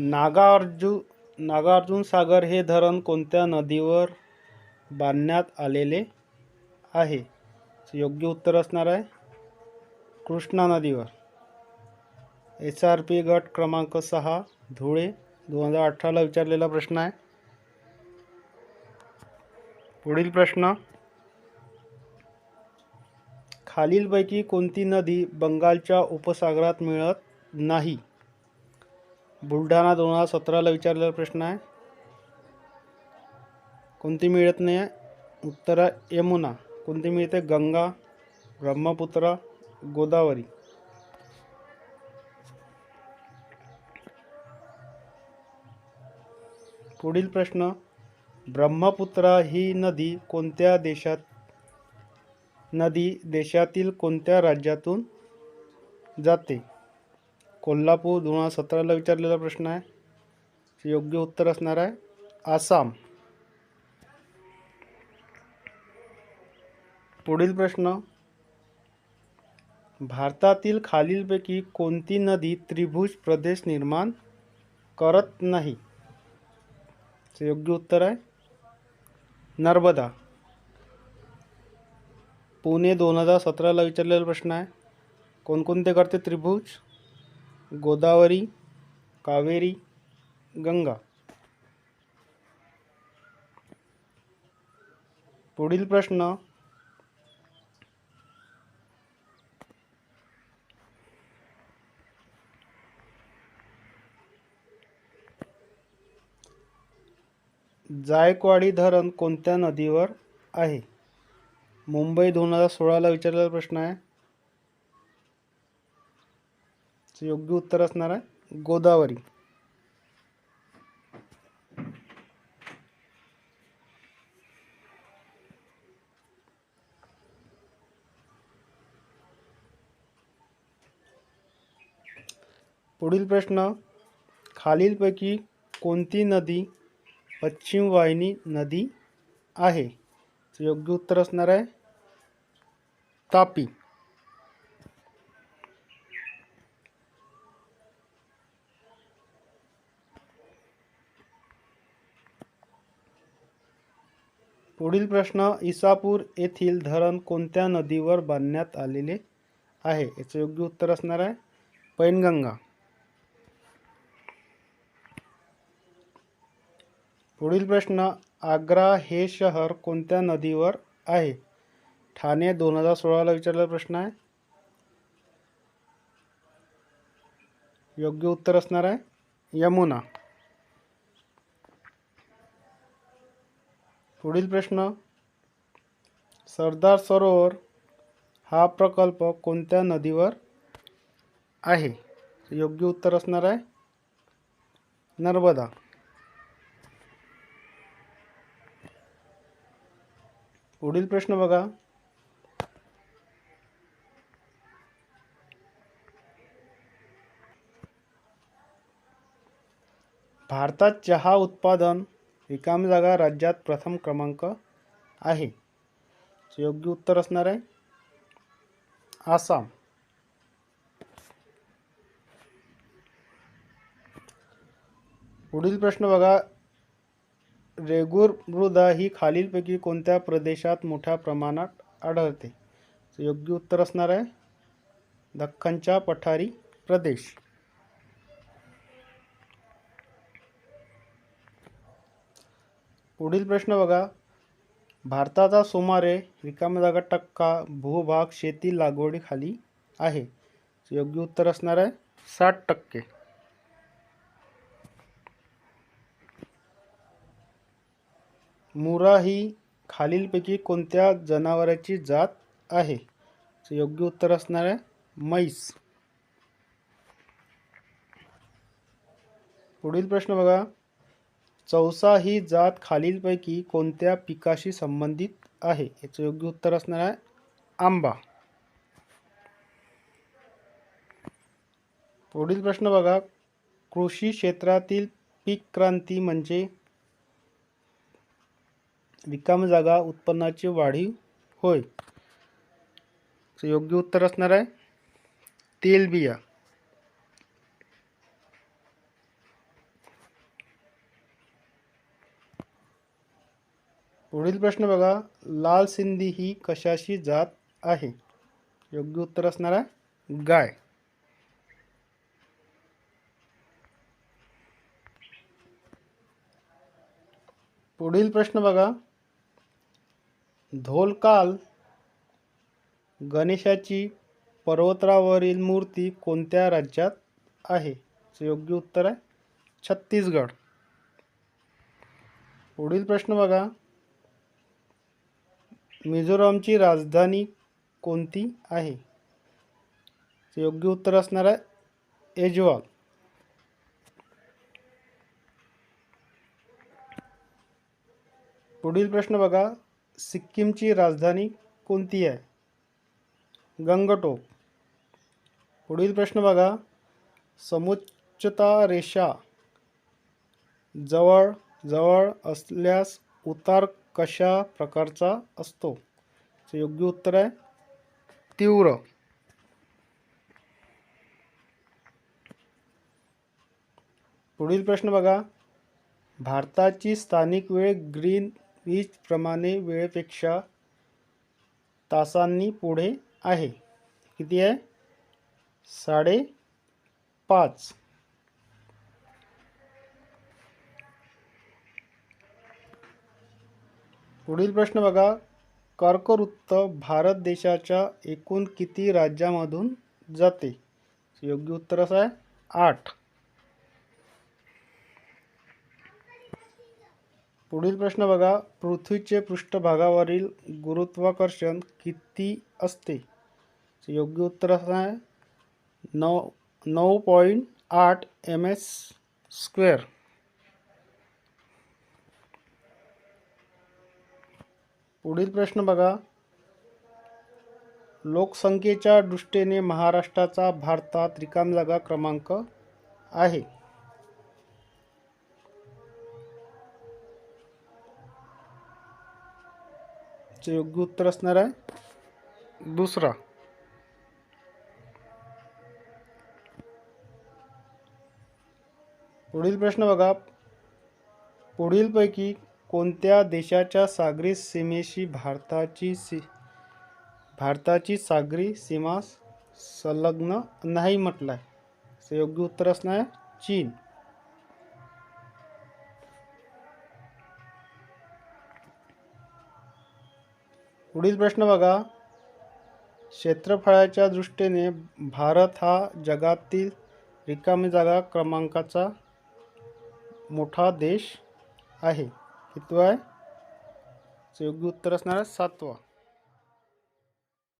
नागार्जु नागार्जुन सागर हे धरण कोणत्या नदीवर बांधण्यात आलेले आहे? योग्य उत्तर असणार आहे. कृष्णा नदीवर. एस आर पी गट क्रमांक सहा धुळे दोन हजार अठराला विचारलेला प्रश्न आहे. पुढील प्रश्न. खालीलपैकी कोणती नदी बंगालच्या उपसागरात मिळत नाही? बुलढाणा दोन हजार सतराला विचारलेला प्रश्न आहे. कोणती मिळत नाही आहे? उत्तर आहे यमुना. कोणती मिळते? गंगा ब्रह्मपुत्रा गोदावरी. पुढील प्रश्न ब्रह्मपुत्रा ही नदी कोणत्या देशात नदी देशातील कोणत्या राज्यातून जाते? कोल्हापूर दोन हजार सतराला विचारलेला प्रश्न आहे. योग्य उत्तर असणार आहे. आसाम. पुढील प्रश्न. भारतातील खालीलपैकी कोणती नदी त्रिभुज प्रदेश निर्माण करत नाही? योग्य उत्तर आहे. नर्मदा. पुणे दोन हजार सतराला विचारलेला प्रश्न आहे. कोणकोणते करते त्रिभुज? गोदावरी कावेरी गंगा. पुढील प्रश्न जायकवाडी धरण कोणत्या नदीवर आहे? मुंबई दोन हजार सोळाला विचारलेला प्रश्न आहे. याचं योग्य उत्तर असणार आहे. गोदावरी. पुढील प्रश्न. खालीलपैकी कोणती नदी पश्चिम वाहिनी नदी आहे? योग्य उत्तर असणार आहे. तापी. पुढील प्रश्न इसापूर येथील धरण कोणत्या नदीवर बांधण्यात आलेले आहे? याचं योग्य उत्तर असणार आहे पैनगंगा. पुढील प्रश्न आग्रा हे शहर कोणत्या नदीवर आहे? ठाणे दोन हजार सोळाला विचारलेला प्रश्न आहे. योग्य उत्तर असणार आहे यमुना. पुढील प्रश्न सरदार सरोवर हा प्रकल्प कोणत्या नदीवर आहे? योग्य उत्तर असणार आहे नर्मदा. पुढील प्रश्न बघा. भारतात चहा उत्पादन रिकामी जागा राज्यात प्रथम क्रमांक आहे. योग्य उत्तर असणार आहे. आसाम. पुढील प्रश्न बघा. रेगूर मृदा ही खालीलपैकी कोणत्या प्रदेशात मोठ्या प्रमाणात आढळते? योग्य उत्तर असणार आहे. दख्खनच्या पठारी प्रदेश. पुढील प्रश्न बघा. भारताचा सुमारे रिकाम्या जागा टक्का भूभाग शेती लागवडीखाली आहे. योग्य उत्तर असणार आहे साठ टक्के. मुरा ही खालीलपैकी कोणत्या जनावराची जात आहे? योग्य उत्तर असणार आहे म्हैस. पुढील प्रश्न बघा. चौसा ही जात खालीलपैकी कोणत्या पिकाशी संबंधित आहे? याचं योग्य उत्तर असणार आहे आंबा. पुढील प्रश्न बघा. कृषी क्षेत्रातील पीक क्रांती म्हणजे रिकामी जागा उत्पन्नाची वाढीव होय. योग्य उत्तर असणार आहे तेलबिया. पुढील प्रश्न बघा लाल सिंधी ही कशाशी जात आहे? योग्य उत्तर असणार आहे गाय. पुढील प्रश्न बघा धोलकाल गणेशाची पर्वतावरील मूर्ती कोणत्या राज्यात आहे? योग्य उत्तर आहे छत्तीसगड. पुढील प्रश्न बघा मिझोरामची राजधानी कोणती आहे? योग्य उत्तर असणार आहे एजवाल पुढील प्रश्न बघा. सिक्कीमची राजधानी कोणती आहे? गंगटोक. पुढील प्रश्न बघा. समुच्चता रेषा जवळ जवळ असल्यास उतार कशा प्रकारचा असतो? योग्य उत्तर आहे. तीव्र. पुढील प्रश्न बघा. भारताची स्थानिक वेळ ग्रीन वीज प्रमाणे वेळेपेक्षा तासांनी पुढे आहे. किती आहे? साडे पुढील प्रश्न बघा. कर्कवृत्त भारत देशाच्या एकूण किती राज्यामधून जाते? योग्य उत्तर असं आहे आठ. पुढील प्रश्न बघा. पृथ्वीचे पृष्ठभागावरील गुरुत्वाकर्षण किती असते? योग्य उत्तर असं आहे नऊ नऊ पॉईंट आठ एम एस स्क्वेअर. पुढील प्रश्न बघा. लोकसंख्येच्या दृष्टीने महाराष्ट्राचा भारतात रिकाम जागा क्रमांक आहे. चे योग्य उत्तर असणार आहे. दुसरा. पुढील प्रश्न बघा. पुढीलपैकी कोणत्या देशाच्या सागरी सीमेशी भारताची सी भारताची सागरी सीमा संलग्न नाही म्हटलं आहे योग्य उत्तर असणार आहे चीन. पुढील प्रश्न बघा. क्षेत्रफळाच्या दृष्टीने भारत हा जगातील रिकामी जागा क्रमांकाचा मोठा देश आहे. कितवा आहे? योग्य उत्तर असणार आहे सातवा.